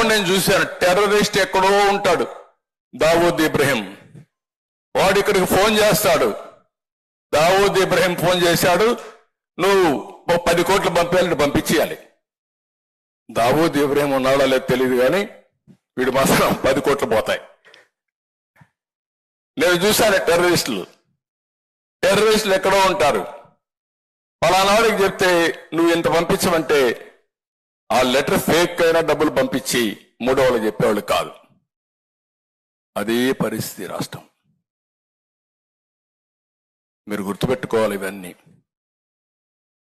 వెళ్ళేటప్పుడు నేను చూశాను టెర్రరిస్ట్ ఎక్కడో ఉంటాడు దావూద్ ఇబ్రహీం. వాడు ఇక్కడికి ఫోన్ చేస్తాడు. దావూద్ ఇబ్రహీం ఫోన్ చేశాడు నువ్వు పది కోట్లు పంపేయాలని పంపించేయాలి. దావూద్ ఇబ్రహీం ఉన్నాడో లేదు తెలియదు కానీ వీడు మాత్రం పది కోట్లు పోతాయి. నేను చూశాను టెర్రరిస్టులు. టెర్రరిస్టులు ఎక్కడో ఉంటారు. పలానాడికి చెప్తే నువ్వు ఇంత పంపించమంటే ఆ లెటర్ ఫేక్ అయినా డబ్బులు పంపించి మూడో వాళ్ళు చెప్పేవాళ్ళు కాదు. అదే పరిస్థితి రాష్ట్రం. మీరు గుర్తుపెట్టుకోవాలి ఇవన్నీ.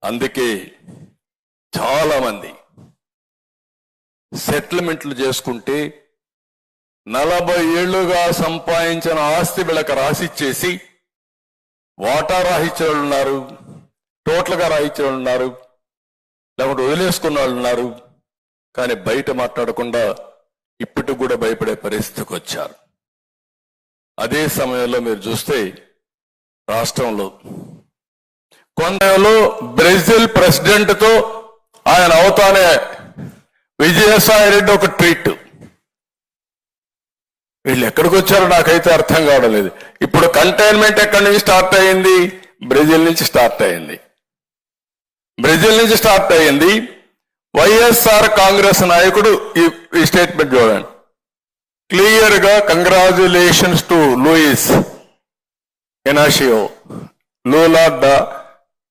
అందుకే చాలా మంది సెటిల్మెంట్లు చేసుకుంటే నలభై ఏళ్ళుగా సంపాదించిన ఆస్తి విలక రాసిచ్చేసి వాటా రాహించిన ఉన్నారు టోటల్గా రాయించిన ఉన్నారు లేకుంటే వదిలేసుకున్న వాళ్ళు ఉన్నారు. కానీ బయట మాట్లాడకుండా ఇప్పటికి కూడా భయపడే పరిస్థితికి వచ్చారు. అదే సమయంలో మీరు చూస్తే రాష్ట్రంలో కొండలో బ్రెజిల్ ప్రెసిడెంట్తో ఆయన అవుతానే విజయసాయి రెడ్డి ఒక ట్వీట్. వీళ్ళు ఎక్కడికి వచ్చారో నాకైతే అర్థం కావడం లేదు. ఇప్పుడు కంటైన్మెంట్ ఎక్కడి నుంచి స్టార్ట్ అయ్యింది? బ్రెజిల్ నుంచి స్టార్ట్ అయ్యింది. బ్రెజిల్ నుంచి స్టార్ట్ అయ్యింది. వైఎస్ఆర్ కాంగ్రెస్ నాయకుడు ఈ స్టేట్మెంట్ చూడండి. క్లియర్గా congratulations to Luis Inacio. Lula da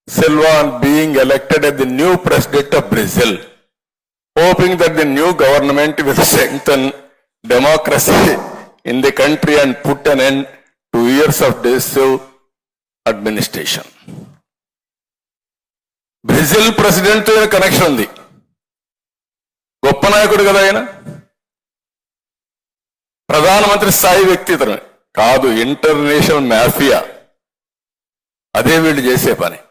Silva on being elected at the new president of Brazil hoping that the new government with strength democracy in the country and put an end to years of divisive administration. Brazil president connection ఉంది. గొప్ప నాయకుడు కదా ఆయన. ప్రధానమంత్రి స్థాయి వ్యక్తి ఇతను. కాదు ఇంటర్నేషనల్ మాఫియా. అదే వీళ్ళు చేసే పని.